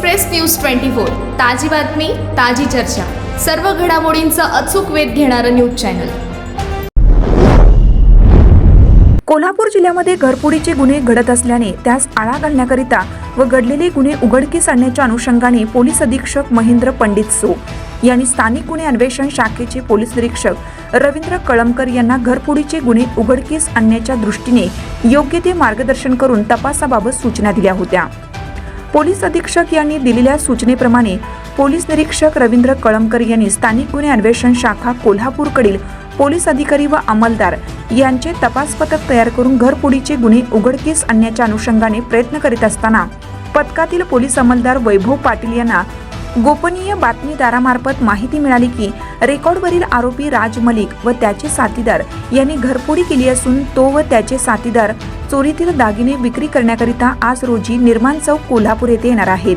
Express news twenty four ताजी बातमी ताजी चर्चा. सर्व घडामोडींचा अचूक वेध घेणारं न्यूज चॅनल. कोल्हापूर जिल्ह्यामध्ये घरफोडीचे गुन्हे घडत असल्याने त्यास आळा घालण्याकरिता व घडलेले गुन्हे उघडकीस आणण्याच्या अनुषंगाने पोलीस अधीक्षक महेंद्र पंडित सो. यांनी स्थानिक गुन्हे अन्वेषण शाखेचे पोलीस निरीक्षक रवींद्र कळमकर यांना घरफोडीचे गुन्हे उघडकीस आणण्याच्या दृष्टीने योग्य ते मार्गदर्शन करून तपासाबाबत सूचना दिल्या होत्या. पोलीस अधीक्षक यांनी दिलेल्या सूचनेप्रमाणे पोलीस निरीक्षक रवींद्र कळमकर यांनी स्थानिक गुन्हे अन्वेषण शाखा कोल्हापूरकडील पोलीस अधिकारी व अंमलदार यांचे तपास पथक तयार करून घरपुडीचे गुन्हे उघडकीस आणण्याच्या अनुषंगाने प्रयत्न करीत असताना पथकातील पोलीस अंमलदार वैभव पाटील यांना गोपनीय बातमीदारामार्फत माहिती मिळाली की रेकॉर्डवरील आरोपी राज मलिक व त्याचे साथीदार यांनी घरपोडी केली असून तो व त्याचे साथीदार चोरीतील दागिने विक्री करण्याकरिता आज रोजी निर्माण चौक कोल्हापूर येथे येणार आहेत.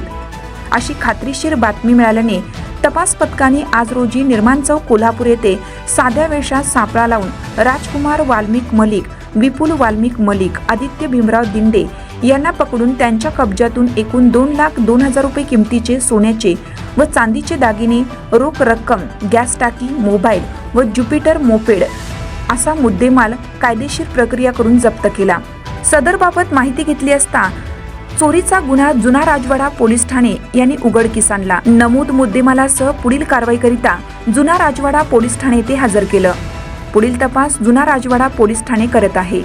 अशी खात्रीशीर बातमी मिळाल्याने तपास पथकाने आज रोजी निर्माण चौक कोल्हापूर येथे साध्या वेशात सापळा लावून राजकुमार वाल्मिक मलिक विपुल वाल्मिक मलिक आदित्य भीमराव दिंडे यांना पकडून त्यांच्या कब्जातून एकूण दोन लाख दोन हजार रुपये किमतीचे सोन्याचे व चांदीचे दागिने रोख रक्कम गॅस टाकी मोबाईल व ज्युपिटर मोपेड असा मुद्देमाल कायदेशीर प्रक्रिया करून जप्त केला. सदरबाबत माहिती घेतली असता चोरीचा गुन्हा जुना राजवाडा पोलीस ठाणे यांनी उघडकीस आणला नमूद मुद्देमालासह पुढील कारवाईकरिता जुना राजवाडा पोलीस ठाणे येथे हजर केलं. पुढील तपास जुना राजवाडा पोलीस ठाणे करत आहे.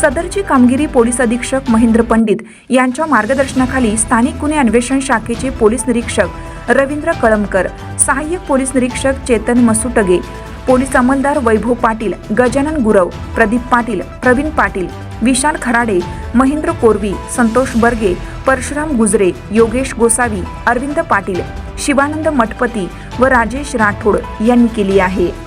सदरची कामगिरी पोलीस अधीक्षक महेंद्र पंडित यांच्या मार्गदर्शनाखाली स्थानिक गुन्हे अन्वेषण शाखेचे पोलीस निरीक्षक रवींद्र कळमकर सहाय्यक पोलीस निरीक्षक चेतन मसुटगे पोलीस अंमलदार वैभव पाटील गजानन गुरव प्रदीप पाटील प्रवीण पाटील विशाल खराडे महेंद्र कोरवी संतोष बर्गे परशुराम गुजरे योगेश गोसावी अरविंद पाटील शिवानंद मठपती व राजेश राठोड यांनी केली आहे.